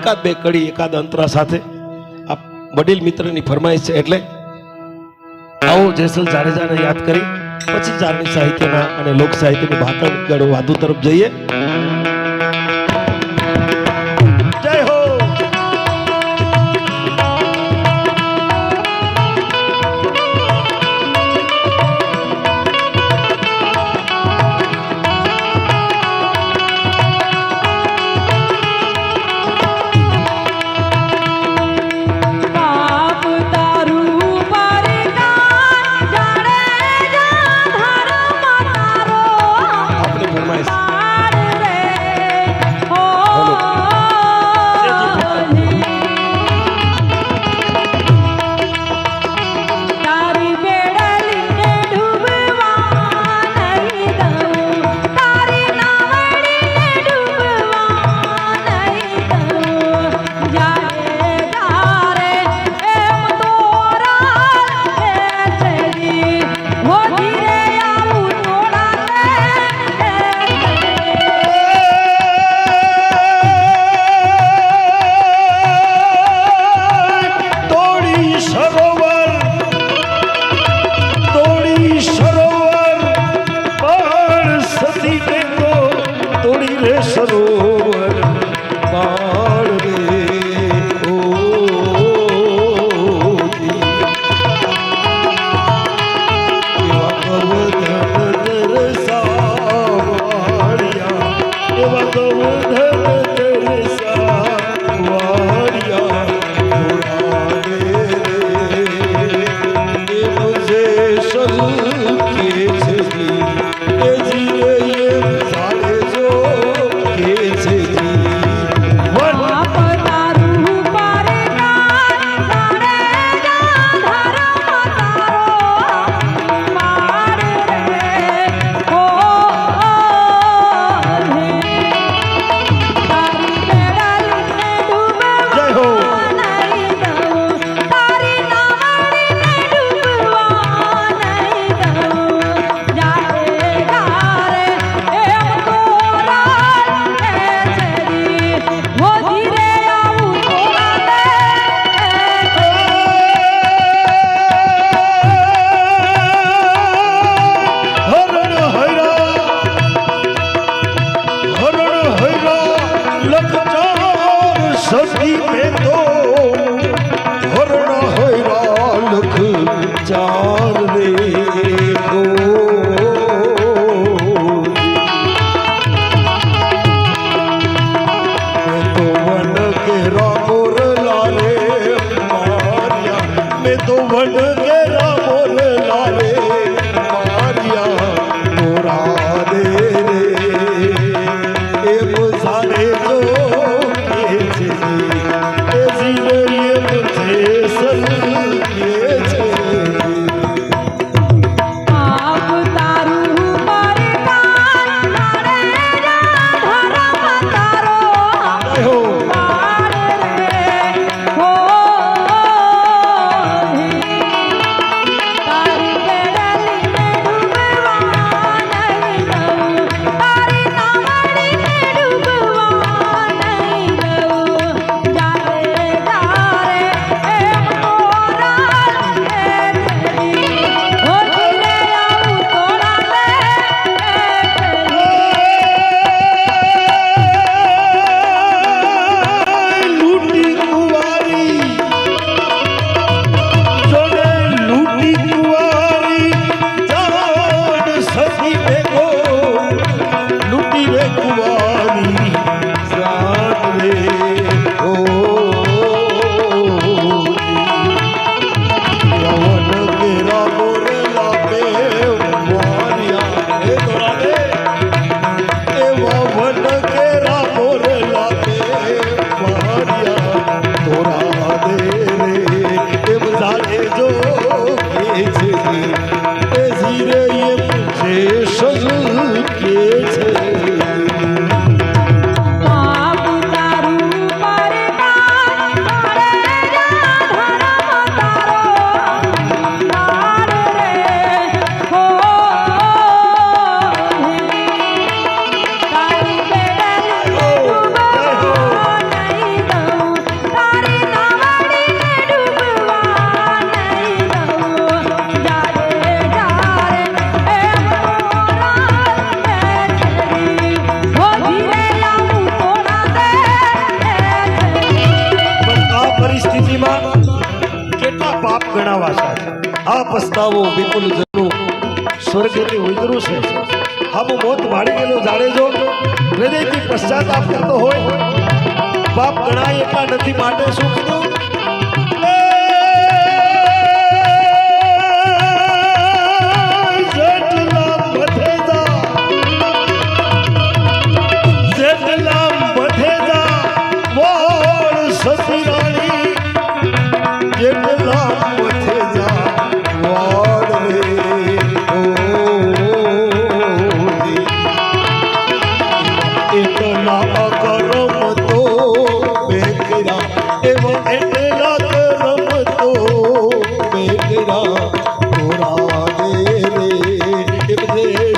એકાદ બે કડી, એકાદ અંતરા સાથે. આ વડીલ મિત્રની ફરમાઈશ છે એટલે આવો જેસલ જાડેજાને યાદ કરી, પછી ચારની સાહિત્યના અને લોક સાહિત્યની ભાતર વાદુ તરફ જઈએ. मैं तो वन तेरा मोर लाल પાપ ગણાવા છે. આ પસ્તાવો વિપુલ જનુ સ્વર્ગથી ઉતરું છે. હમ મોત ભાડી ગયેલો જાણે જો, હૃદયથી પશ્ચાતાપ કરતો હોય. પાપ ગણાય એટલા નથી, માટે શું કીધું? એક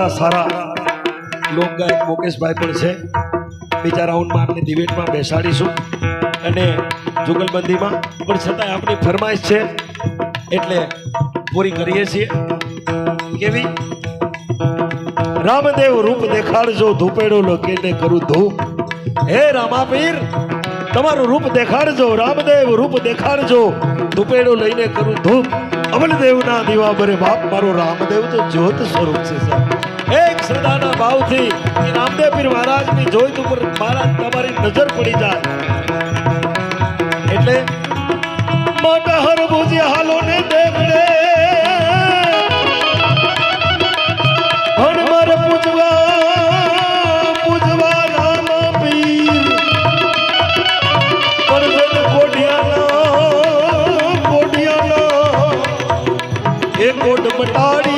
કરતા સારા લોકગાયક મુકેશભાઈ પણ છે. બીજા રાઉન્ડમાં આપણે ડિબેટમાં બેસાડીશું. અને જુગલબંધીમાં પણ છતાંય આપણી ફરમાઈશ છે. એટલે પૂરી કરીએ છીએ. કેવી? રામદેવ રૂપ દેખાડજો, ધૂપેડો લખીને કરું ધૂપ. હે રામાપીર, તમારું રૂપ દેખાડજો, રામદેવ રૂપ દેખાડજો, ધૂપેડો લઈને કરું ધૂપ. અમલદેવના દીવા બરે બાપ, મારો રામદેવ તો જ્યોત સ્વરૂપ છે સાહેબ. એક શ્રદ્ધાના ભાવથી એ રામદેવ પીર મહારાજની જોઈત ઉપર મહારાજ તમારી નજર પડી જાય. એટલે મોટા હરભુજી હાલો ને દેખડે હણમર પૂજવા કોટ મટાડી